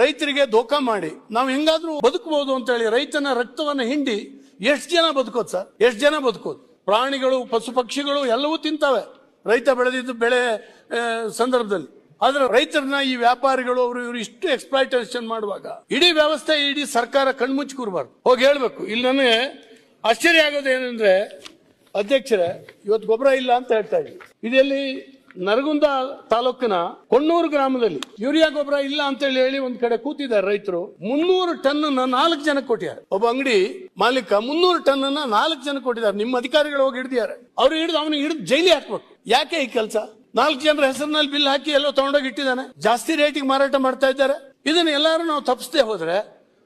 ರೈತರಿಗೆ ದೋಖಾ ಮಾಡಿ. ನಾವು ಹೆಂಗಾದ್ರೂ ಬದುಕಬಹುದು ಅಂತ ಹೇಳಿ ರೈತನ ರಕ್ತವನ್ನ ಹಿಂಡಿ ಎಷ್ಟು ಜನ ಬದುಕೋದು ಸರ್? ಎಷ್ಟು ಜನ ಬದುಕೋದು? ಪ್ರಾಣಿಗಳು, ಪಶು ಪಕ್ಷಿಗಳು ಎಲ್ಲವೂ ತಿಂತಾವೆ. ರೈತ ಬೆಳೆದಿದ್ದು ಬೆಳೆ ಸಂದರ್ಭದಲ್ಲಿ. ಆದ್ರೆ ರೈತರನ್ನ ಈ ವ್ಯಾಪಾರಿಗಳು ಅವರು ಇವರು ಇಷ್ಟು ಎಕ್ಸ್ಪ್ಲಾಯ್ಟೇಷನ್ ಮಾಡುವಾಗ ಇಡೀ ವ್ಯವಸ್ಥೆ ಇಡೀ ಸರ್ಕಾರ ಕಣ್ಮುಚ್ಚಿ ಕೂರಬಾರ್ದು ಹೋಗಿ ಹೇಳ್ಬೇಕು. ಇಲ್ಲಿ ನನಗೆ ಆಶ್ಚರ್ಯ ಆಗೋದು ಏನಂದ್ರೆ ಅಧ್ಯಕ್ಷರೇ, ಇವತ್ತು ಗೊಬ್ಬರ ಇಲ್ಲ ಅಂತ ಹೇಳ್ತಾ ಇದ್ದೀವಿ ಇದೆಲ್ಲಿ ನರಗುಂದ ತಾಲೂಕಿನ ಕೊಣ್ಣೂರು ಗ್ರಾಮದಲ್ಲಿ ಯೂರಿಯಾ ಗೊಬ್ಬರ ಇಲ್ಲ ಅಂತ ಹೇಳಿ ಹೇಳಿ ಒಂದ್ ಕಡೆ ಕೂತಿದ್ದಾರೆ ರೈತರು. ಮುನ್ನೂರು ಟನ್ ನಾಲ್ಕು ಜನ ಕೊಟ್ಟಿದ್ದಾರೆ. ಒಬ್ಬ ಅಂಗಡಿ ಮಾಲೀಕ ಮುನ್ನೂರು ಟನ್ ನಾಲ್ಕು ಜನ ಕೊಟ್ಟಿದ್ದಾರೆ. ನಿಮ್ಮ ಅಧಿಕಾರಿಗಳು ಹೋಗಿ ಹಿಡಿದಿದ್ದಾರೆ. ಅವ್ರು ಹಿಡಿದು ಅವನಿಗೆ ಹಿಡಿದು ಜೈಲಿ ಹಾಕ್ಬೇಕು. ಯಾಕೆ ಈ ಕೆಲಸ? ನಾಲ್ಕು ಜನರ ಹೆಸರಿನಲ್ಲಿ ಬಿಲ್ ಹಾಕಿ ಎಲ್ಲೋ ತಗೊಂಡೋಗಿ ಇಟ್ಟಿದ್ದಾನೆ. ಜಾಸ್ತಿ ರೇಟಿಗೆ ಮಾರಾಟ ಮಾಡ್ತಾ ಇದ್ದಾರೆ. ಇದನ್ನ ಎಲ್ಲಾರು ನಾವು ತಪ್ಪಿಸದೆ ಹೋದ್ರೆ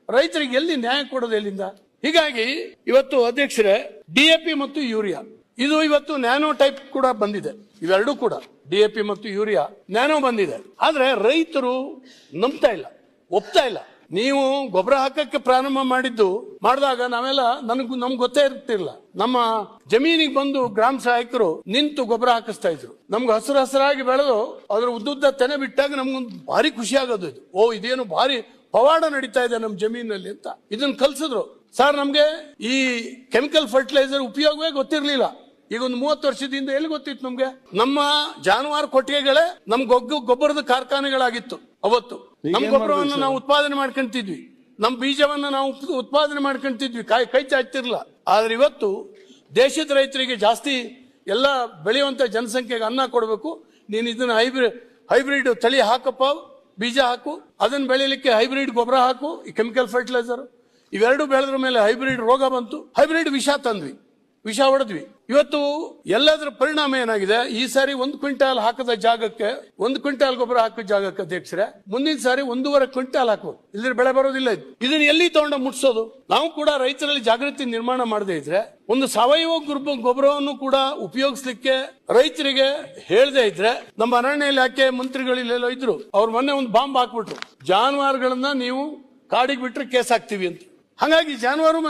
ರೈತರಿಗೆ ಎಲ್ಲಿ ನ್ಯಾಯ ಕೊಡೋದು ಎಲ್ಲಿಂದ? ಹೀಗಾಗಿ ಇವತ್ತು ಅಧ್ಯಕ್ಷರೇ ಡಿಎಪಿ ಮತ್ತು ಯೂರಿಯಾ. ಇದು ಇವತ್ತು ನ್ಯಾನೋ ಟೈಪ್ ಕೂಡ ಬಂದಿದೆ. ಇವೆರಡೂ ಕೂಡ ಡಿ ಎ ಪಿ ಮತ್ತು ಯೂರಿಯಾ ನ್ಯಾನೋ ಬಂದಿದೆ. ಆದ್ರೆ ರೈತರು ನಂಬ್ತಾ ಇಲ್ಲ, ಒಪ್ತಾ ಇಲ್ಲ. ನೀವು ಗೊಬ್ಬರ ಹಾಕಕ್ಕೆ ಪ್ರಾರಂಭ ಮಾಡಿದ್ದು, ಮಾಡಿದಾಗ ನಾವೆಲ್ಲ ನನಗೂ ನಮ್ಗೆ ಗೊತ್ತೇ ಇರ್ತಿಲ್ಲ ನಮ್ಮ ಜಮೀನಿಗೆ ಬಂದು ಗ್ರಾಮ ಸಹಾಯಕರು ನಿಂತು ಗೊಬ್ಬರ ಹಾಕಿಸ್ತಾ ಇದ್ರು. ನಮ್ಗೆ ಹಸಿರು ಹಸಿರಾಗಿ ಬೆಳೆದು ಅದ್ರ ಉದ್ದುದ್ದ ತೆನೆ ಬಿಟ್ಟಾಗ ನಮ್ಗೊಂದು ಭಾರಿ ಖುಷಿ ಆಗೋದು ಇದು. ಓ, ಇದೇನು ಭಾರಿ ಪವಾಡ ನಡೀತಾ ಇದೆ ನಮ್ಮ ಜಮೀನಲ್ಲಿ ಅಂತ. ಇದನ್ನ ಕಲ್ಸಿದ್ರು. ಸರ್, ನಮ್ಗೆ ಈ ಕೆಮಿಕಲ್ ಫರ್ಟಿಲೈಸರ್ ಉಪಯೋಗವೇ ಗೊತ್ತಿರ್ಲಿಲ್ಲ. ಈಗ ಒಂದು ಮೂವತ್ತು ವರ್ಷದಿಂದ ಎಲ್ಲಿ ಗೊತ್ತಿತ್ತು ನಮ್ಗೆ? ನಮ್ಮ ಜಾನುವಾರು ಕೊಟ್ಟಿಗೆಗಳೇ ನಮ್ ಗೊಗ್ಗು ಗೊಬ್ಬರದ ಕಾರ್ಖಾನೆಗಳಾಗಿತ್ತು ಅವತ್ತು. ನಮ್ಮ ಗೊಬ್ಬರವನ್ನು ನಾವು ಉತ್ಪಾದನೆ ಮಾಡ್ಕೊಂತಿದ್ವಿ. ನಮ್ಮ ಬೀಜವನ್ನ ನಾವು ಉತ್ಪಾದನೆ ಮಾಡ್ಕೊಂತಿದ್ವಿ. ಕೈ ಕೈ ಚಾಚ್ತಿರ್ಲಿಲ್ಲ. ಆದ್ರೆ ಇವತ್ತು ದೇಶದ ರೈತರಿಗೆ ಜಾಸ್ತಿ ಎಲ್ಲ ಬೆಳೆಯುವಂತ ಜನಸಂಖ್ಯೆಗೆ ಅನ್ನ ಕೊಡಬೇಕು. ನೀನು ಇದನ್ನ ಹೈಬ್ರಿಡ್ ಹೈಬ್ರಿಡ್ ತಳಿ ಹಾಕಪ್ಪ ಬೀಜ ಹಾಕು. ಅದನ್ನ ಬೆಳಿಲಿಕ್ಕೆ ಹೈಬ್ರಿಡ್ ಗೊಬ್ಬರ ಹಾಕು ಈ ಕೆಮಿಕಲ್ ಫರ್ಟಿಲೈಸರ್. ಇವೆರಡು ಬೆಳೆದ್ರ ಮೇಲೆ ಹೈಬ್ರಿಡ್ ರೋಗ ಬಂತು. ಹೈಬ್ರಿಡ್ ವಿಷ ತಂದ್ವಿ. ವಿಷ ಹೊಡೆದ್ವಿ. ಇವತ್ತು ಎಲ್ಲದರ ಪರಿಣಾಮ ಏನಾಗಿದೆ? ಈ ಸಾರಿ ಒಂದು ಕ್ವಿಂಟಾಲ್ ಹಾಕದ ಜಾಗಕ್ಕೆ, ಒಂದು ಕ್ವಿಂಟಾಲ್ ಗೊಬ್ಬರ ಹಾಕಿದ ಜಾಗಕ್ಕೆ ಅಧ್ಯಕ್ಷರೇ, ಮುಂದಿನ ಸಾರಿ ಒಂದೂವರೆ ಕ್ವಿಂಟಾಲ್ ಹಾಕುವ ಇಲ್ಲಿ ಬೆಳೆ ಬರೋದಿಲ್ಲ ಇದು. ಇದನ್ನ ಎಲ್ಲಿ ತಗೊಂಡ ಮುಟ್ಸೋದು? ನಾವು ಕೂಡ ರೈತರಲ್ಲಿ ಜಾಗೃತಿ ನಿರ್ಮಾಣ ಮಾಡದೇ ಇದ್ರೆ, ಒಂದು ಸಾವಯವ ಗೊಬ್ಬರವನ್ನು ಕೂಡ ಉಪಯೋಗಿಸ್ಲಿಕ್ಕೆ ರೈತರಿಗೆ ಹೇಳದೇ ಇದ್ರೆ, ನಮ್ಮ ಅರಣ್ಯ ಇಲಾಖೆ ಮಂತ್ರಿಗಳು ಇಲ್ಲೆಲ್ಲೋ ಇದ್ರು, ಅವ್ರು ಮೊನ್ನೆ ಒಂದು ಬಾಂಬ್ ಹಾಕ್ಬಿಟ್ರು. ಜಾನುವಾರುಗಳನ್ನ ನೀವು ಕಾಡಿಗೆ ಬಿಟ್ರೆ ಕೇಸ್ ಹಾಕ್ತೀವಿ ಅಂತ. ಹಾಗಾಗಿ ಜಾನುವಾರು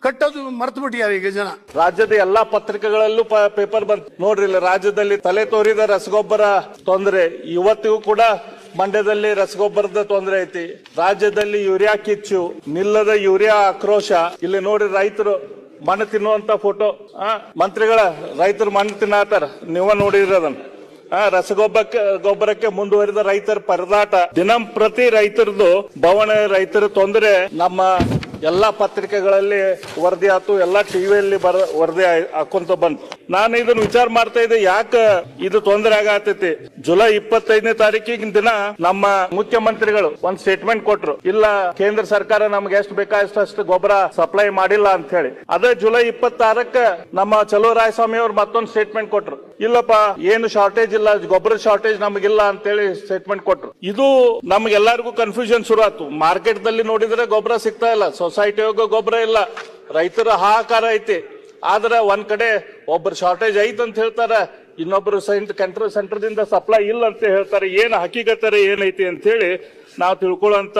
ಕಟ್ಟೋದು ಮರ್ತು ಬಿಟ್ಟಿದ್ದಾರೆ ಈಗ ಜನ. ರಾಜ್ಯದ ಎಲ್ಲಾ ಪತ್ರಿಕೆಗಳಲ್ಲೂ ಪೇಪರ್ ಬಂತು. ನೋಡ್ರಿ ರಾಜ್ಯದಲ್ಲಿ ತಲೆ ತೋರಿದ ರಸಗೊಬ್ಬರ ತೊಂದರೆ, ಇವತ್ತಿಗೂ ಕೂಡ ಮಂಡ್ಯದಲ್ಲಿ ರಸಗೊಬ್ಬರದ ತೊಂದರೆ ಐತಿ. ರಾಜ್ಯದಲ್ಲಿ ಯೂರಿಯಾ ಕಿಚ್ಚು, ನಿಲ್ಲದ ಯೂರಿಯಾ ಆಕ್ರೋಶ. ಇಲ್ಲಿ ನೋಡ್ರಿ, ರೈತರು ಮಣ್ಣು ತಿನ್ನುವಂತ ಫೋಟೋ ಆ, ಮಂತ್ರಿಗಳ ರೈತರು ಮಣ್ಣು ತಿನ್ನತಾರ. ನೀವ ನೋಡಿದ್ರಿ ಅದನ್ನ ಆ ರಸಗೊಬ್ಬರಕ್ಕೆ ಗೊಬ್ಬರಕ್ಕೆ ಮುಂದುವರಿದ ರೈತರ ಪರದಾಟ. ದಿನಂಪ್ರತಿ ರೈತರದು ಬವಣೆ, ರೈತರ ತೊಂದರೆ. ನಮ್ಮ ಎಲ್ಲಾ ಪತ್ರಿಕೆಗಳಲ್ಲಿ ವರದಿ ಆಯ್ತು, ಎಲ್ಲಾ ಟಿವಿಯಲ್ಲಿ ಬರ, ವರದಿ ಹಾಕೊಂತ ಬಂತು ನಾನು ಇದನ್ನ ವಿಚಾರ ಮಾಡ್ತಾ ಇದ್ದೆ, ಯಾಕ ಇದು ತೊಂದರೆ ಆಗತೈತಿ ಜುಲೈ ಇಪ್ಪತ್ತೈದನೇ ತಾರೀಕಿನ ದಿನ ನಮ್ಮ ಮುಖ್ಯಮಂತ್ರಿಗಳು ಒಂದ್ ಸ್ಟೇಟ್ಮೆಂಟ್ ಕೊಟ್ರು. ಇಲ್ಲ, ಕೇಂದ್ರ ಸರ್ಕಾರ ನಮ್ಗೆ ಎಷ್ಟು ಬೇಕಾದಷ್ಟು ಗೊಬ್ಬರ ಸಪ್ಲೈ ಮಾಡಿಲ್ಲ ಅಂತ ಹೇಳಿ. ಅದೇ ಜುಲೈ ಇಪ್ಪತ್ತಾರಕ್ಕ ನಮ್ಮ ಚಲೋ ರಾಯಸ್ವಾಮಿ ಅವ್ರು ಮತ್ತೊಂದು ಸ್ಟೇಟ್ಮೆಂಟ್ ಕೊಟ್ರು. ಇಲ್ಲಪ್ಪ, ಏನು ಶಾರ್ಟೇಜ್ ಇಲ್ಲ ಗೊಬ್ಬರ ಶಾರ್ಟೇಜ್ ನಮಗಿಲ್ಲ ಅಂತೇಳಿ ಸ್ಟೇಟ್ಮೆಂಟ್ ಕೊಟ್ರು. ಇದು ನಮ್ಗೆಲ್ಲರಿಗೂ ಕನ್ಫ್ಯೂಷನ್ ಶುರು ಆಯ್ತು ಮಾರ್ಕೆಟ್ ದಲ್ಲಿ ನೋಡಿದ್ರೆ ಗೊಬ್ಬರ ಸಿಗ್ತಾ ಇಲ್ಲ ಸೊಸೈಟಿ ಗೊಬ್ಬರ ಇಲ್ಲ, ರೈತರ ಹಾಕಾರ ಐತಿ. ಆದ್ರೆ ಒಂದ್ ಕಡೆ ಒಬ್ಬರು ಶಾರ್ಟೇಜ್ ಐತ್ ಅಂತ ಹೇಳ್ತಾರೆ, ಇನ್ನೊಬ್ರು ಸೆಂಟರ್ ಸೆಂಟರ್ದಿಂದ ಸಪ್ಲೈ ಇಲ್ಲ ಅಂತ ಹೇಳ್ತಾರೆ, ಏನ್ ಹಕೀಕತ್ತಾರೆ ಏನೈತಿ ಅಂತ ಹೇಳಿ ನಾವು ತಿಳ್ಕೊಳ್ಳುವಂತ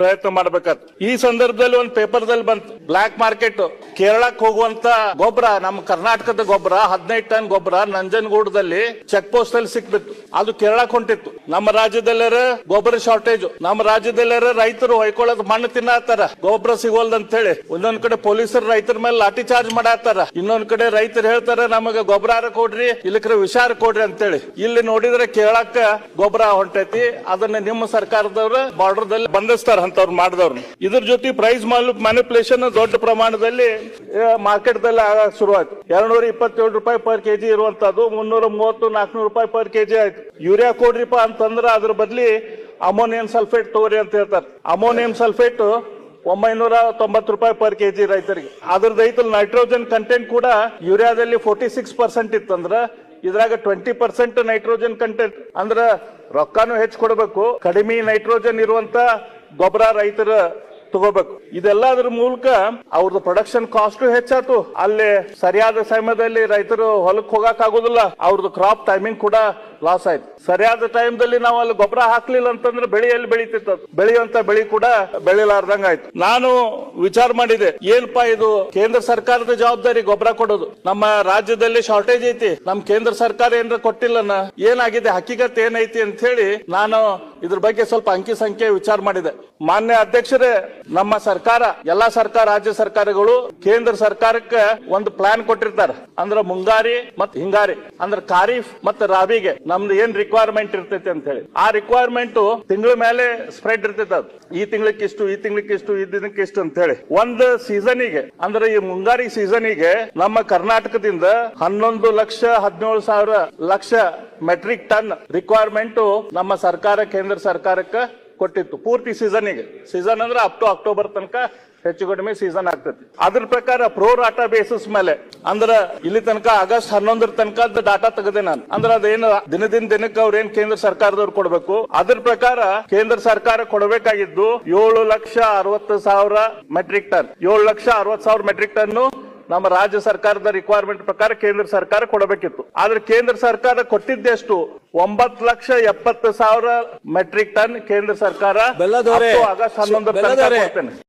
ಪ್ರಯತ್ನ ಮಾಡ್ಬೇಕಾತ್. ಈ ಸಂದರ್ಭದಲ್ಲಿ ಒಂದು ಪೇಪರ್ದಲ್ಲಿ ಬಂತು. ಬ್ಲಾಕ್ ಮಾರ್ಕೆಟ್ ಕೇರಳಕ್ಕೆ ಹೋಗುವಂತ ಗೊಬ್ಬರ, ನಮ್ಮ ಕರ್ನಾಟಕದ ಗೊಬ್ಬರ, ಹದಿನೈದು ಟನ್ ಗೊಬ್ಬರ ನಂಜನಗೂಡದಲ್ಲಿ ಚೆಕ್ ಪೋಸ್ಟ್ ಅಲ್ಲಿ ಸಿಕ್ಬಿತ್ತು. ಅದು ಕೇರಳಕ್ಕೆ ಹೊಂಟಿತ್ತು. ನಮ್ಮ ರಾಜ್ಯದಲ್ಲರ ಗೊಬ್ಬರ ಶಾರ್ಟೇಜ್ ನಮ್ಮ ರಾಜ್ಯದಲ್ಲರ ರೈತರು ಹೊಯ್ಕೊಳ್ಳೋದು ಮಣ್ಣು ತಿನ್ನತ್ತಾರ ಗೊಬ್ಬರ ಸಿಗೋಲ್ದ ಅಂತ ಹೇಳಿ ಒಂದೊಂದ್ ಕಡೆ ಪೊಲೀಸರು ರೈತರ ಮೇಲೆ ಲಾಠಿ ಚಾರ್ಜ್ ಮಾಡತ್ತಾರ ಇನ್ನೊಂದ್ ಕಡೆ ರೈತರು ಹೇಳ್ತಾರ, ನಮಗೆ ಗೊಬ್ಬರ ಕೊಡ್ರಿ, ಇಲ್ಲಕ್ರೆ ವಿಷಾರ ಕೊಡ್ರಿ ಅಂತೇಳಿ. ಇಲ್ಲಿ ನೋಡಿದ್ರೆ ಕೇಳಕ್ಕ ಗೊಬ್ಬರ ಹೊಂಟೈತಿ. ಅದನ್ನ ನಿಮ್ಮ ಸರ್ಕಾರದವ್ರ ಬಾರ್ಡರ್ ದಲ್ಲಿ ಬಂಧಿಸ್ತಾರ ಅಂತವ್ರು ಮಾಡಿದವ್ರು ಇದ್ರ ಜೊತೆ ಪ್ರೈಸ್ ಮ್ಯಾನಿಪುಲೇಷನ್ ದೊಡ್ಡ ಪ್ರಮಾಣದಲ್ಲಿ ಮಾರ್ಕೆಟ್ ದಲ್ಲಿ ಶುರುವಾಯ್ತು. ಎರಡ್ನೂರ ಇಪ್ಪತ್ತೇಳು ರೂಪಾಯಿ ಪರ್ ಕೆ ಜಿ ಇರುವಂತದ್ದು ಮುನ್ನೂರ ಮೂವತ್ತು ನಾಲ್ಕನೂರು ರೂಪಾಯಿ ಪರ್ ಕೆ ಜಿ ಆಯ್ತು. ಯೂರಿಯಾ ಕೊಡ್ರಿಪ್ಪ ಅಂತಂದ್ರ ಅದ್ರ ಬದ್ಲಿ ಅಮೋನಿಯಂ ಸಲ್ಫೇಟ್ ತಗೋರಿ ಅಂತ ಹೇಳ್ತಾರೆ. ಅಮೋನಿಯಂ ಸಲ್ಫೇಟ್ ಒಂಬೈನೂರ ತೊಂಬತ್ತು ರೂಪಾಯಿ ಪರ್ ಕೆಜಿ ರೈತರಿಗೆ. ಅದ್ರದ್ದು ಐತಲ್ ನೈಟ್ರೋಜನ್ ಕಂಟೆಂಟ್ ಕೂಡ ಯೂರಿಯಾದಲ್ಲಿ ಫೋರ್ಟಿ ಸಿಕ್ಸ್ ಪರ್ಸೆಂಟ್ ಇತ್ತಂದ್ರ ಇದ್ರಾಗ ಟ್ವೆಂಟಿ ಪರ್ಸೆಂಟ್ ನೈಟ್ರೋಜನ್ ಕಂಟೆಂಟ್ ಅಂದ್ರ ರೊಕ್ಕಾನು ಹೆಚ್ಚು ಕೊಡಬೇಕು. ಕಡಿಮೆ ನೈಟ್ರೋಜನ್ ಇರುವಂತ ಗೊಬ್ಬರ ರೈತರ ತಗೋಬೇಕು. ಇದೆಲ್ಲದ್ರ ಮೂಲಕ ಅವ್ರದ್ದು ಪ್ರೊಡಕ್ಷನ್ ಕಾಸ್ಟ್ ಹೆಚ್ಚಾತು ಅಲ್ಲಿ ಸರಿಯಾದ ಸಮಯದಲ್ಲಿ ರೈತರು ಹೊಲಕ್ಕೆ ಹೋಗಕ್ ಆಗುದಿಲ್ಲ ಅವ್ರದ್ದು ಕ್ರಾಪ್ ಟೈಮಿಂಗ್ ಕೂಡ ಲಾಸ್ ಆಯ್ತು. ಸರಿಯಾದ ಟೈಮ್ದಲ್ಲಿ ನಾವು ಅಲ್ಲಿ ಗೊಬ್ಬರ ಹಾಕ್ಲಿಲ್ಲ ಅಂತಂದ್ರೆ ಬೆಳೆ ಎಲ್ಲಿ ಬೆಳೀತಿತ್ತು? ಬೆಳೆಯುವಂತ ಬೆಳೆ ಕೂಡ ಬೆಳಿಲಾರ್ದಂಗ ಆಯ್ತು. ನಾನು ವಿಚಾರ ಮಾಡಿದೆ, ಏನಪ್ಪಾ ಇದು ಕೇಂದ್ರ ಸರ್ಕಾರದ ಜವಾಬ್ದಾರಿ ಗೊಬ್ಬರ ಕೊಡೋದು? ನಮ್ಮ ರಾಜ್ಯದಲ್ಲಿ ಶಾರ್ಟೇಜ್ ಐತಿ. ನಮ್ ಕೇಂದ್ರ ಸರ್ಕಾರ ಏನಾರ ಕೊಟ್ಟಿಲ್ಲನ? ಏನಾಗಿದೆ? ಹಕ್ಕಿಗತ್ ಏನೈತಿ ಅಂತ ಹೇಳಿ ನಾನು ಇದ್ರ ಬಗ್ಗೆ ಸ್ವಲ್ಪ ಅಂಕಿ ಸಂಖ್ಯೆ ವಿಚಾರ ಮಾಡಿದೆ. ಮಾನ್ಯ ಅಧ್ಯಕ್ಷರೇ, ನಮ್ಮ ಸರ್ಕಾರ, ಎಲ್ಲಾ ಸರ್ಕಾರ, ರಾಜ್ಯ ಸರ್ಕಾರಗಳು ಕೇಂದ್ರ ಸರ್ಕಾರಕ್ಕೆ ಒಂದು ಪ್ಲಾನ್ ಕೊಟ್ಟಿರ್ತಾರೆ. ಅಂದ್ರ ಮುಂಗಾರಿ ಮತ್ತೆ ಹಿಂಗಾರಿ, ಅಂದ್ರ ಖಾರೀಫ್ ಮತ್ತೆ ರಾಬಿಗೆ ನಮ್ದು ಏನ್ ರಿಕ್ವೈರ್ಮೆಂಟ್ ಇರ್ತೈತಿ ಅಂತ ಹೇಳಿ. ಆ ರಿಕ್ವೈರ್ಮೆಂಟ್ ತಿಂಗಳ ಮೇಲೆ ಸ್ಪ್ರೆಡ್ ಇರ್ತೈತೆ ಅದು. ಈ ತಿಂಗ್ಳಕ್ಕೆ ಇಷ್ಟು, ಈ ತಿಂಗ್ಳಕ್ಕೆ ಇಷ್ಟು, ಈ ದಿನಕ್ಕೆ ಇಷ್ಟು ಅಂತ ಹೇಳಿ. ಒಂದು ಸೀಸನಿಗೆ ಅಂದ್ರೆ ಈ ಮುಂಗಾರಿ ಸೀಸನಿಗೆ ನಮ್ಮ ಕರ್ನಾಟಕದಿಂದ ಹನ್ನೊಂದು ಲಕ್ಷ ಹದಿನೇಳು ಸಾವಿರ ಲಕ್ಷ ಮೆಟ್ರಿಕ್ ಟನ್ ರಿಕ್ವೈರ್ಮೆಂಟ್ ನಮ್ಮ ಸರ್ಕಾರ ಕೇಂದ್ರ ಸರ್ಕಾರಕ್ಕೆ ಕೊಟ್ಟಿತ್ತು. ಪೂರ್ತಿ ಸೀಸನ್ಗೆ ಸೀಸನ್ ಅಂದ್ರೆ ಅಪ್ ಟು ಅಕ್ಟೋಬರ್ ತನಕ ಹೆಚ್ಚು ಕಡಿಮೆ ಸೀಸನ್ ಆಗ್ತೈತಿ. ಅದ್ರ ಪ್ರಕಾರ ಪ್ರೋ ಡಾಟಾ ಬೇಸಿಸ್ ಮೇಲೆ, ಅಂದ್ರ ಇಲ್ಲಿ ತನಕ ಆಗಸ್ಟ್ ಹನ್ನೊಂದರ ತನಕ ಡಾಟಾ ತೆಗೆದೆ ನಾನು. ಅಂದ್ರೆ ಅದೇನು ದಿನದಿಂದ ದಿನಕ್ಕೆ ಅವ್ರ ಏನ್ ಕೇಂದ್ರ ಸರ್ಕಾರದವ್ರು ಕೊಡ್ಬೇಕು? ಅದ್ರ ಪ್ರಕಾರ ಕೇಂದ್ರ ಸರ್ಕಾರ ಕೊಡಬೇಕಾಗಿದ್ದು ಏಳು ಲಕ್ಷ ಅರವತ್ತು ಸಾವಿರ ಮೆಟ್ರಿಕ್ ಟನ್ ಏಳು ಲಕ್ಷ ಅರವತ್ತು ಸಾವಿರ ಮೆಟ್ರಿಕ್ ಟನ್ ನಮ್ಮ ರಾಜ್ಯ ಸರ್ಕಾರದ ರಿಕ್ವೈರ್ಮೆಂಟ್ ಪ್ರಕಾರ ಕೇಂದ್ರ ಸರ್ಕಾರ ಕೊಡಬೇಕಿತ್ತು. ಆದ್ರೆ ಕೇಂದ್ರ ಸರ್ಕಾರ ಕೊಟ್ಟಿದ್ದೆಷ್ಟು ಒಂಬತ್ತು ಲಕ್ಷ ಎಪ್ಪತ್ತು ಸಾವಿರ ಮೆಟ್ರಿಕ್ ಟನ್ ಕೇಂದ್ರ ಸರ್ಕಾರ ಆಗಸ್ಟ್ ಹನ್ನೊಂದು